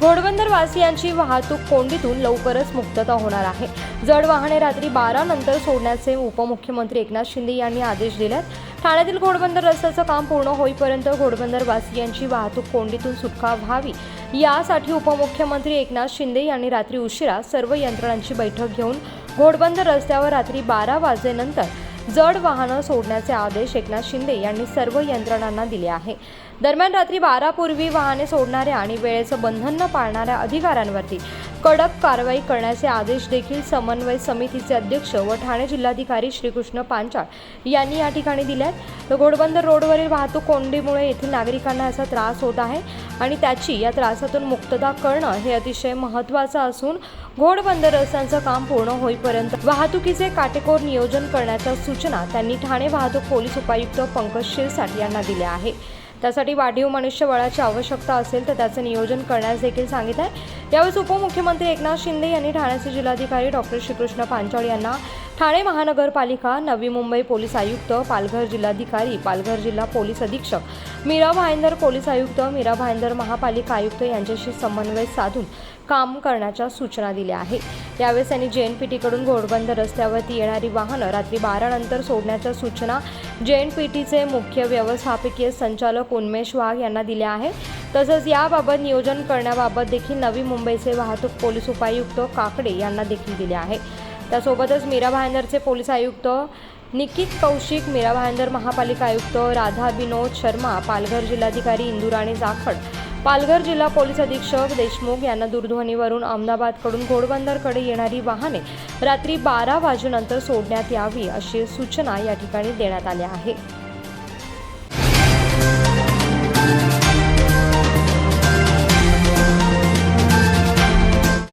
घोडबंदर वासियांची वाहतूक कोंडीतून लवकरच मुक्तता होणार आहे. जड वाहने रात्री बारा नंतर सोडण्याचे उपमुख्यमंत्री एकनाथ शिंदे यांनी आदेश दिल्यात ठाण्यातील घोडबंदर रस्त्याचं काम पूर्ण होईपर्यंत घोडबंदर वासियांची वाहतूक कोंडीतून सुटका व्हावी. यासाठी उपमुख्यमंत्री एकनाथ शिंदे यांनी रात्री उशिरा सर्व यंत्रणांची बैठक घेऊन घोडबंदर रस्त्यावर रात्री बारा वाजेनंतर जड वाहनं सोडण्याचे आदेश एकनाथ शिंदे यांनी सर्व यंत्रणांना दिले आहे. दरम्यान रात्री बारापूर्वी वाहने सोडणाऱ्या आणि वेळेचं बंधन न पाळणाऱ्या अधिकाऱ्यांवरती कडक कारवाई करण्याचे आदेश देखील समन्वय समितीचे अध्यक्ष व ठाणे जिल्हाधिकारी श्रीकृष्ण पांचाळ यांनी या ठिकाणी दिल्या आहेत घोडबंदर रोडवरील वाहतूक कोंडीमुळे येथील नागरिकांना याचा त्रास होत आहे आणि त्याची या त्रासातून मुक्तता करणं हे अतिशय महत्त्वाचं असून घोडबंदर रस्त्यांचं काम पूर्ण होईपर्यंत वाहतुकीचे काटेकोर नियोजन करण्याच्या सूचना त्यांनी ठाणे वाहतूक पोलीस उपायुक्त पंकज शिरसाट यांना दिल्या आहे त्यासाठी वाढीव मनुष्यबळाची आवश्यकता असेल तर त्याचं नियोजन करण्यास देखील सांगितलं आहे यावेळी उपमुख्यमंत्री एकनाथ शिंदे यांनी ठाण्याचे जिल्हाधिकारी डॉक्टर श्रीकृष्ण पांचाळ यांना ठाणे महानगरपालिका नवी मुंबई पोलीस आयुक्त पालघर जिल्हाधिकारी पालघर जिल्हा पोलीस अधीक्षक मीरा भाईंदर पोलीस आयुक्त मीरा भाईंदर महापालिका आयुक्त यांच्याशी समन्वय साधून काम करण्याच्या सूचना दिल्या आहे यावेळेस त्यांनी जे एन पी टीकडून घोडबंद रस्त्यावरती येणारी वाहनं रात्री बारानंतर सोडण्याच्या सूचना जे एन पी टीचे मुख्य व्यवस्थापकीय संचालक उन्मेष वाघ यांना दिल्या आहेत. तसंच याबाबत नियोजन करण्याबाबत देखील नवी मुंबईचे वाहतूक पोलीस उपायुक्त काकडे यांना देखील दिले आहे त्यासोबतच मीरा भायंदरचे पोलीस आयुक्त निकित कौशिक मीरा भायंदर महापालिका आयुक्त राधा विनोद शर्मा पालघर जिल्हाधिकारी इंदुराणी जाखड पालघर जिल्हा पोलीस अधीक्षक देशमुख यांना दूरध्वनीवरून अहमदाबादकडून घोडबंदरकडे येणारी वाहने रात्री बारा वाजेनंतर सोडण्यात यावी अशी सूचना या ठिकाणी देण्यात आल्या आहे